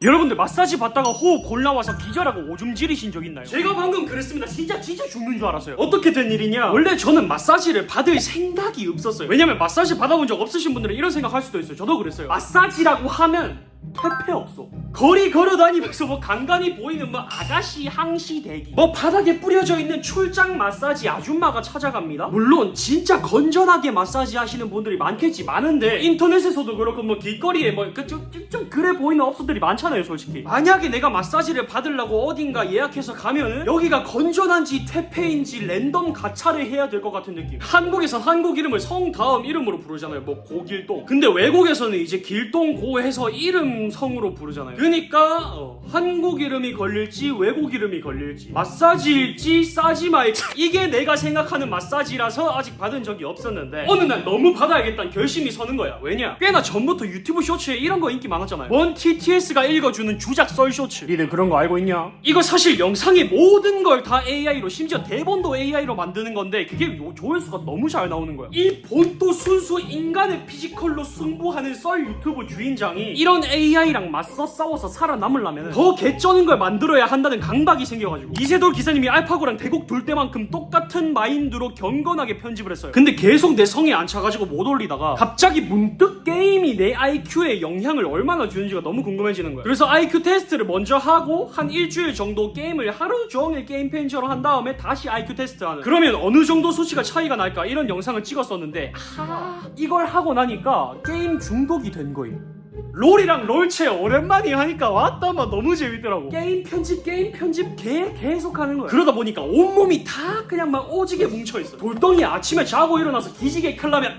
여러분들 마사지 받다가 호흡 골라와서 기절하고 오줌 지리신 적 있나요? 제가 방금 그랬습니다. 진짜 진짜 죽는 줄 알았어요. 어떻게 된 일이냐? 원래 저는 마사지를 받을 생각이 없었어요. 왜냐면 마사지 받아본 적 없으신 분들은 이런 생각 할 수도 있어요. 저도 그랬어요. 마사지라고 하면 퇴폐 없어. 거리 걸어 다니면서 뭐 간간히 보이는 뭐 아가씨 항시 대기, 뭐 바닥에 뿌려져 있는 출장 마사지 아줌마가 찾아갑니다. 물론 진짜 건전하게 마사지 하시는 분들이 많겠지 많은데 인터넷에서도 그렇고 뭐 길거리에 뭐그좀 좀, 좀 그래 보이는 업소들이 많잖아요, 솔직히. 만약에 내가 마사지를 받으려고 어딘가 예약해서 가면은 여기가 건전한지 퇴폐인지 랜덤 가차를 해야 될 것 같은 느낌. 한국에서 한국 이름을 성 다음 이름으로 부르잖아요. 뭐 고길동. 근데 외국에서는 이제 길동 고 해서 이름 성으로 부르잖아요. 그러니까 어, 한국 이름이 걸릴지 외국 이름이 걸릴지 마사지일지 싸지마일지 이게 내가 생각하는 마사지라서 아직 받은 적이 없었는데 어느 날 너무 받아야겠다는 결심이 서는 거야. 왜냐? 꽤나 전부터 유튜브 쇼츠에 이런 거 인기 많았잖아요. 뭔 TTS가 읽어주는 주작 썰 쇼츠. 니들 그런 거 알고 있냐? 이거 사실 영상의 모든 걸 다 AI로 심지어 대본도 AI로 만드는 건데 그게 요- 조회수가 너무 잘 나오는 거야. 이 본또 순수 인간의 피지컬로 승부하는 썰 유튜브 주인장이 이런 AI 랑 맞서 싸워서 살아남으려면 더 개쩌는 걸 만들어야 한다는 강박이 생겨가지고 이세돌 기사님이 알파고랑 대곡 둘 때만큼 똑같은 마인드로 경건하게 편집을 했어요. 근데 계속 내 성에 안 차가지고 못 올리다가 갑자기 문득 게임이 내 IQ에 영향을 얼마나 주는지가 너무 궁금해지는 거야. 그래서 IQ 테스트를 먼저 하고 한 일주일 정도 게임을 하루 종일 게임 펜처럼 한 다음에 다시 IQ 테스트하는. 그러면 어느 정도 수치가 차이가 날까 이런 영상을 찍었었는데 아 이걸 하고 나니까 게임 중독이 된 거임. 롤이랑 롤체 오랜만에 하니까 왔다마 너무 재밌더라고. 게임 편집 게임 편집 개, 계속 하는 거야. 그러다 보니까 온몸이 다 그냥 막 오지게 뭉쳐있어. 돌덩이 아침에 자고 일어나서 기지개 켜려면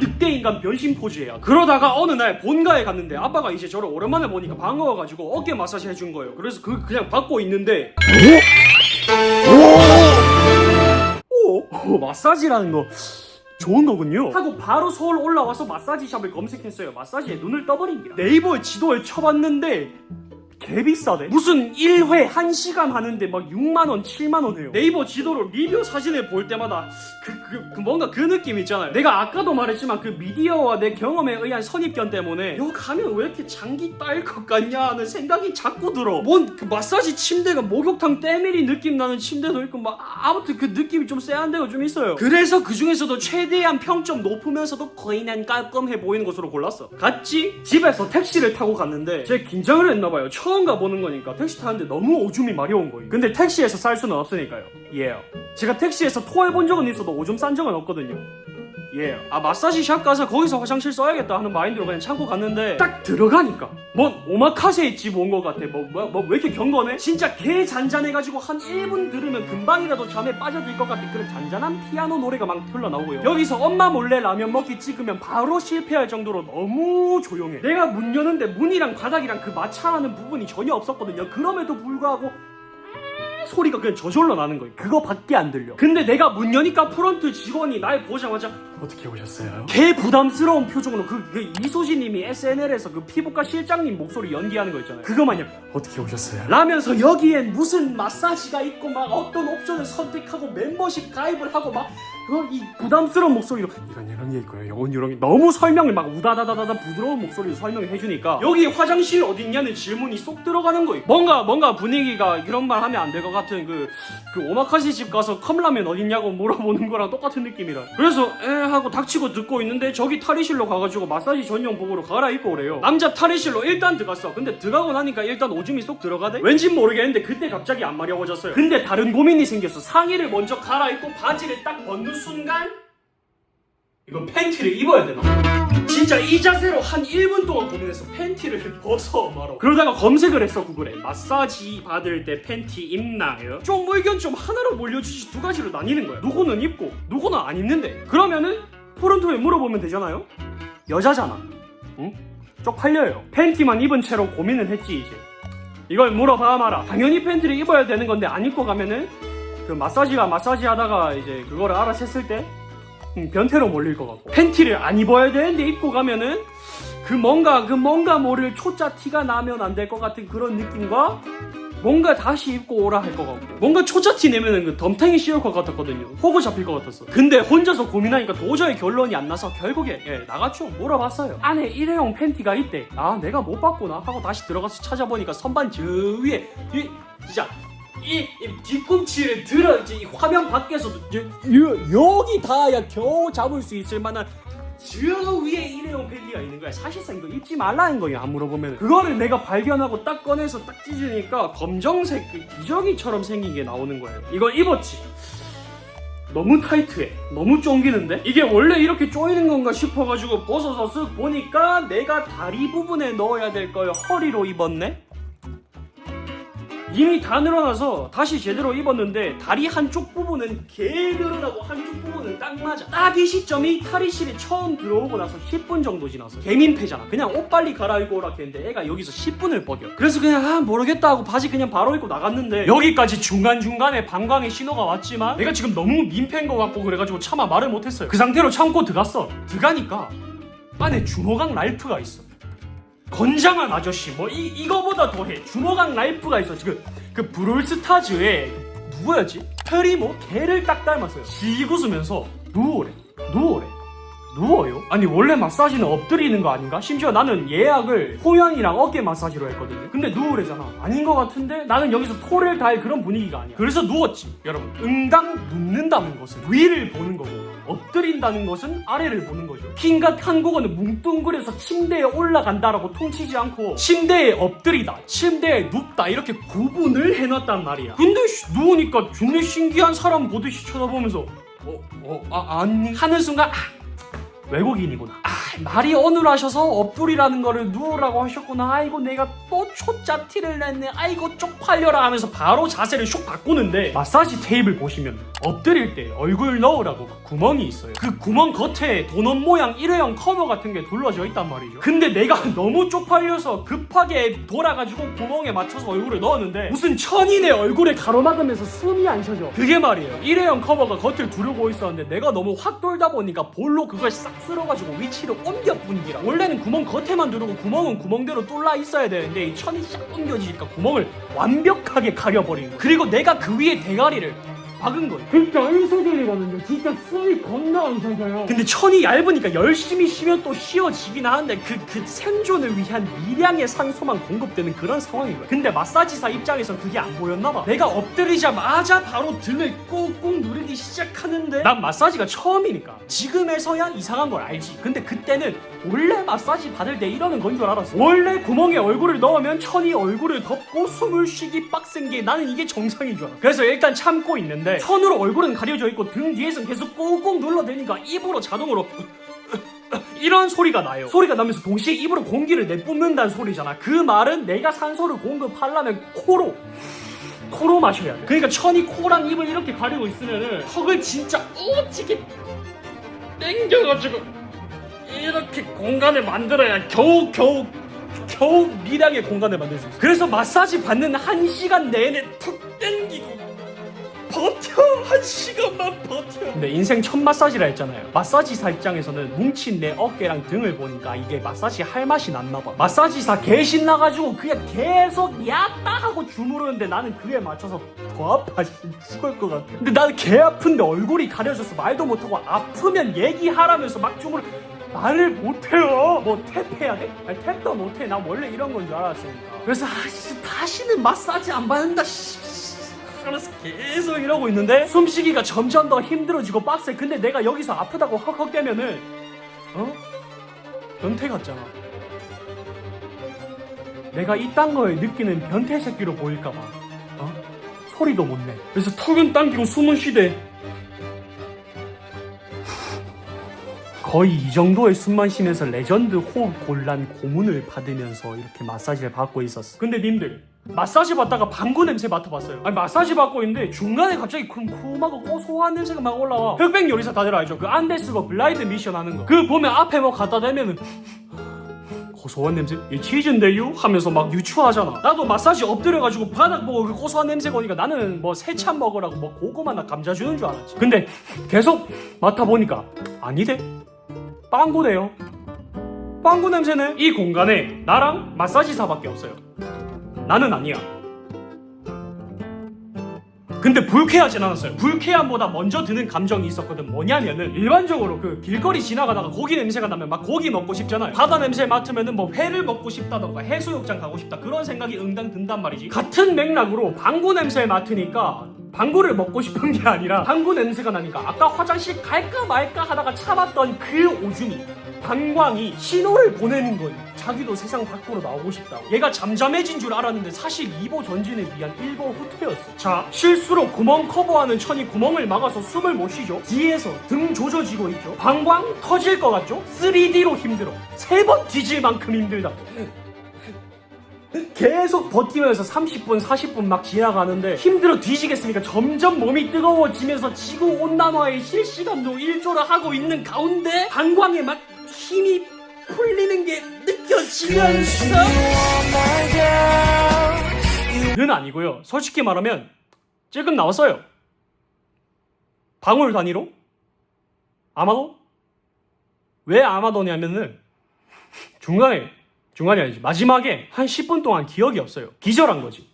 늑대인간 변신 포즈예요. 그러다가 어느 날 본가에 갔는데 아빠가 이제 저를 오랜만에 보니까 반가워가지고 어깨 마사지 해준 거예요. 그래서 그 그냥 받고 있는데 오, 오 마사지라는 거 좋은 거군요. 하고 바로 서울 올라와서 마사지 샵을 검색했어요. 마사지에 눈을 떠버린 게 네이버 지도에 쳐봤는데 개 비싸대. 무슨 1회 1시간 하는데 막 6만원, 7만원 해요. 네이버 지도로 리뷰 사진을 볼 때마다 그, 그, 그 뭔가 그 느낌 있잖아요. 내가 아까도 말했지만 그 미디어와 내 경험에 의한 선입견 때문에 여기 가면 왜 이렇게 장기 딸 것 같냐 하는 생각이 자꾸 들어. 뭔 그 마사지 침대가 목욕탕 때밀이 느낌 나는 침대도 있고 막 아무튼 그 느낌이 좀 쎄한 데가 좀 있어요. 그래서 그 중에서도 최대한 평점 높으면서도 거의 난 깔끔해 보이는 곳으로 골랐어. 갔지? 집에서 택시를 타고 갔는데 제가 긴장을 했나봐요. 처음 가 보는 거니까 택시 타는데 너무 오줌이 마려운 거예요. 근데 택시에서 쌀 수는 없으니까요. 예. 제가 택시에서 토해본 적은 있어도 오줌 싼 적은 없거든요. 예. 아 마사지 샵 가서 거기서 화장실 써야겠다 하는 마인드로 그냥 참고 갔는데 딱 들어가니까 뭔 오마카세 집 온 것 같아. 뭐뭐뭐왜 이렇게 경건해? 진짜 개 잔잔해가지고 한 1분 들으면 금방이라도 잠에 빠져들 것 같은 그런 잔잔한 피아노 노래가 막 흘러나오고요. 여기서 엄마 몰래 라면 먹기 찍으면 바로 실패할 정도로 너무 조용해. 내가 문 여는데 문이랑 바닥이랑 그 마찰하는 부분이 전혀 없었거든요. 그럼에도 불구하고 소리가 그냥 저절로 나는 거예요. 그거밖에 안 들려. 근데 내가 문 여니까 프런트 직원이 날 보자마자 어떻게 오셨어요? 개 부담스러운 표정으로 그, 그 이소진님이 SNL에서 그 피부과 실장님 목소리 연기하는 거 있잖아요. 그거 마냥 어떻게 오셨어요? 라면서 여기엔 무슨 마사지가 있고 막 어떤 옵션을 선택하고 멤버십 가입을 하고 막 어, 이 부담스러운 목소리로 이런 이런 게 있고요. 요건 이런 게 너무 설명을 막 우다다다다다 부드러운 목소리로 설명을 해주니까 여기 화장실 어딨냐는 질문이 쏙 들어가는 거예요. 뭔가 뭔가 분위기가 이런 말 하면 안 될 것 같은 그, 그 오마카세 집 가서 컵라면 어딨냐고 물어보는 거랑 똑같은 느낌이라. 그래서 에 하고 닥치고 듣고 있는데 저기 탈의실로 가가지고 마사지 전용 복으로 갈아입고 오래요. 남자 탈의실로 일단 들어갔어. 근데 들어가고 나니까 일단 오줌이 쏙 들어가대. 왠진 모르겠는데 그때 갑자기 안 마려워졌어요. 근데 다른 고민이 생겼어. 상의를 먼저 갈아입고 바지를 딱 벗는 순간 이거 팬티를 입어야 되나? 진짜 이 자세로 한 1분 동안 고민해서 팬티를 벗어 말어. 그러다가 검색을 했어 구글에 마사지 받을 때 팬티 입나요? 좀 의견 좀 하나로 몰려주지 두 가지로 나뉘는 거야. 누구는 입고 누구는 안 입는데. 그러면은 포른토에 물어보면 되잖아요. 여자잖아. 응? 쪽팔려요. 팬티만 입은 채로 고민을 했지 이제. 이걸 물어봐 마라. 당연히 팬티를 입어야 되는 건데 안 입고 가면은 그 마사지가 마사지 하다가 이제 그거를 알아챘을 때 음, 변태로 몰릴 것 같고. 팬티를 안 입어야 되는데 입고 가면은 그 뭔가 그 뭔가 모를 초짜 티가 나면 안 될 것 같은 그런 느낌과 뭔가 다시 입고 오라 할 것 같고. 뭔가 초짜 티 내면은 그 덤탱이 씌울 것 같았거든요. 호구 잡힐 것 같았어. 근데 혼자서 고민하니까 도저히 결론이 안 나서 결국에 예, 나갔죠. 물어봤어요. 안에 일회용 팬티가 있대. 아 내가 못 봤구나 하고 다시 들어가서 찾아보니까 선반 저 위에 이 진짜 이, 이 뒤꿈치를 들어 이제 이 화면 밖에서도 여, 여, 여기 닿아야 겨우 잡을 수 있을 만한 저 위에 일회용 팬티가 있는 거야. 사실상 이거 입지 말라는 거야. 안 물어보면. 그거를 내가 발견하고 딱 꺼내서 딱 찢으니까 검정색 그 기저귀처럼 생긴 게 나오는 거예요. 이걸 입었지. 너무 타이트해. 너무 쫑기는데? 이게 원래 이렇게 조이는 건가 싶어가지고 벗어서 쓱 보니까 내가 다리 부분에 넣어야 될 걸 허리로 입었네? 이미 다 늘어나서 다시 제대로 입었는데 다리 한쪽 부분은 개 늘어나고 한쪽 부분은 딱 맞아. 딱 이 시점이 탈의실에 처음 들어오고 나서 10분 정도 지났어 개민폐잖아. 그냥 옷 빨리 갈아입고 오라 했는데 애가 여기서 10분을 뻐겨. 그래서 그냥 아 모르겠다 하고 바지 그냥 바로 입고 나갔는데 여기까지 중간중간에 방광의 신호가 왔지만 내가 지금 너무 민폐인 것 같고 그래가지고 차마 말을 못했어요. 그 상태로 참고 들어갔어. 들어가니까 안에 준호강 랄프가 있어 건장한 아저씨 뭐 이 이거보다 더해. 주먹왕 라이프가 있어. 지금 그 브롤스타즈의 누구였지? 트리모 개를 딱 닮았어요. 씩 웃으면서 누워래. 누워래. 누워요? 아니 원래 마사지는 엎드리는 거 아닌가? 심지어 나는 예약을 호연이랑 어깨 마사지로 했거든요. 근데 누우래잖아. 아닌 거 같은데 나는 여기서 토를 달 그런 분위기가 아니야. 그래서 누웠지 여러분. 응당 눕는다는 것은. 위를 보는 거고 엎드린다는 것은 아래를 보는 거죠 킹갓 한국어는 뭉뚱그려서 침대에 올라간다라고 통치지 않고 침대에 엎드리다 침대에 눕다 이렇게 구분을 해놨단 말이야 근데 씨, 누우니까 존나 신기한 사람 보듯이 쳐다보면서 어? 어? 아, 아니 하는 순간 아, 외국인이구나. 아, 말이 어눌하셔서 엎드리라는 거를 누우라고 하셨구나. 아이고, 내가 또 초짜 티를 냈네. 아이고, 쪽팔려라 하면서 바로 자세를 슉 바꾸는데, 마사지 테이블 보시면, 엎드릴 때 얼굴 넣으라고 구멍이 있어요. 그 구멍 겉에 도넛 모양 일회용 커버 같은 게 둘러져 있단 말이죠. 근데 내가 너무 쪽팔려서 급하게 돌아가지고 구멍에 맞춰서 얼굴을 넣었는데, 무슨 천인의 얼굴에 가로막으면서 숨이 안 쉬어져. 그게 말이에요. 일회용 커버가 겉을 두르고 있었는데, 내가 너무 확 돌다 보니까 볼로 그걸 싹 쓸어가지고 위치를 옮겨 뿐기라 원래는 구멍 겉에만 두르고 구멍은 구멍대로 뚫려 있어야 되는데 이 천이 싹 옮겨지니까 구멍을 완벽하게 가려버린 거야 그리고 내가 그 위에 대가리를 박은 거야 진짜 일소들이거든요. 진짜 숨이 겁나 안 쉬어져요. 근데 천이 얇으니까 열심히 쉬면 또 쉬어지긴 하는데 그, 그 생존을 위한 미량의 산소만 공급되는 그런 상황인 거야 근데 마사지사 입장에선 그게 안 보였나 봐. 내가 엎드리자마자 바로 등을 꾹꾹 누르기 시작하는데 난 마사지가 처음이니까 지금에서야 이상한 걸 알지. 근데 그때는 원래 마사지 받을 때 이러는 건 줄 알았어. 원래 구멍에 얼굴을 넣으면 천이 얼굴을 덮고 숨을 쉬기 빡센 게 나는 이게 정상인 줄 알아. 그래서 일단 참고 있는데 천으로 얼굴은 가려져 있고 등 뒤에선 계속 꾹꾹 눌러대니까 입으로 자동으로 이런 소리가 나요. 소리가 나면서 동시에 입으로 공기를 내뿜는다는 소리잖아. 그 말은 내가 산소를 공급하려면 코로 코로 마셔야 돼. 그러니까 천이 코랑 입을 이렇게 가리고 있으면은 턱을 진짜 오지게 땡겨가지고 이렇게 공간을 만들어야 겨우 겨우 겨우 미량의 공간을 만들 수 있어. 그래서 마사지 받는 한 시간 내내 턱 땡기고 버텨 한 시간만 버텨 근데 인생 첫 마사지라 했잖아요 마사지사 입장에서는 뭉친 내 어깨랑 등을 보니까 이게 마사지 할 맛이 났나 봐 마사지사 개 신나가지고 그냥 계속 야따 하고 주무르는데 나는 그에 맞춰서 더 아파 진짜 죽을 것 같아 근데 나는 개 아픈데 얼굴이 가려져서 말도 못하고 아프면 얘기하라면서 막 주무르 말을 못해요. 뭐 탭해야 돼? 아니 탭도 못해. 나 원래 이런 건 줄 알았으니까. 그래서 아 씨 다시는 마사지 안 받는다. 씨. 그래서 계속 이러고 있는데 숨쉬기가 점점 더 힘들어지고 빡세. 근데 내가 여기서 아프다고 헉헉대면은 어? 변태 같잖아. 내가 이딴 거에 느끼는 변태 새끼로 보일까봐. 어? 소리도 못 내. 그래서 턱은 당기고 숨은 쉬대. 거의 이 정도의 숨만 쉬면서 레전드 호흡 곤란 고문을 받으면서 이렇게 마사지를 받고 있었어. 근데 님들 마사지 받다가 방구 냄새 맡아봤어요. 아니 마사지 받고 있는데 중간에 갑자기 쿰쿰하고 고소한 냄새가 막 올라와. 흑백 요리사 다들 알죠? 그 안데스거 블라이드 미션 하는 거. 그 보면 앞에 뭐 갖다 대면은 고소한 냄새? 이 치즈인데요? 하면서 막 유추하잖아. 나도 마사지 엎드려가지고 바닥 보고 그 고소한 냄새가 오니까 나는 뭐 세찬 먹으라고 뭐 고구마나 감자 주는 줄 알았지. 근데 계속 맡아보니까 아니대. 빵구네요. 빵구 냄새네. 이 공간에 나랑 마사지사밖에 없어요. 나는 아니야. 근데 불쾌하진 않았어요. 불쾌함보다 먼저 드는 감정이 있었거든. 뭐냐면은 일반적으로 그 길거리 지나가다가 고기 냄새가 나면 막 고기 먹고 싶잖아요. 바다 냄새 맡으면은 뭐 회를 먹고 싶다던가 해수욕장 가고 싶다 그런 생각이 응당 든단 말이지. 같은 맥락으로 방구 냄새 맡으니까 방구를 먹고 싶은 게 아니라 방구 냄새가 나니까 아까 화장실 갈까 말까 하다가 참았던 그 오줌이 방광이 신호를 보내는 거예요. 자기도 세상 밖으로 나오고 싶다고. 얘가 잠잠해진 줄 알았는데 사실 2보 전진을 위한 1보 후퇴였어. 자, 실수로 구멍 커버하는 천이 구멍을 막아서 숨을 못 쉬죠. 뒤에서 등 조져지고 있죠. 방광 터질 것 같죠? 3D로 힘들어. 세 번 뒤질 만큼 힘들다. 계속 버티면서 30분, 40분 막 지나가는데 힘들어 뒤지겠으니까 점점 몸이 뜨거워지면서 지구 온난화의 실시간도 일조를 하고 있는 가운데 방광에 막 힘이 풀리는 게 느껴지면서 는 아니고요. 솔직히 말하면 찔끔 나왔어요. 방울 단위로? 아마도? 왜 아마도냐면은 중간에 중간이 아니지. 마지막에 한 10분 동안 기억이 없어요. 기절한 거지.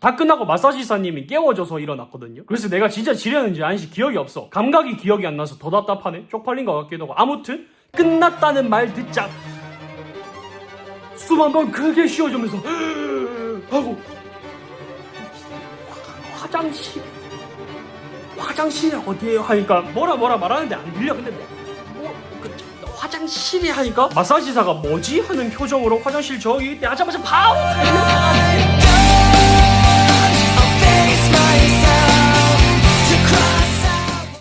다 끝나고 마사지사님이 깨워줘서 일어났거든요. 그래서 내가 진짜 지렸는지 아닌지 기억이 없어. 감각이 기억이 안 나서 더 답답하네. 쪽팔린 것 같기도 하고. 아무튼 끝났다는 말 듣자. 숨 한 번 크게 쉬어주면서 하고. 화장실. 화장실 어디에요? 하니까 뭐라 뭐라 말하는데 안 들려. 근데 화장실이 하니까 마사지사가 뭐지? 하는 표정으로 화장실 저기 있대 하자마자 바로! 달려가네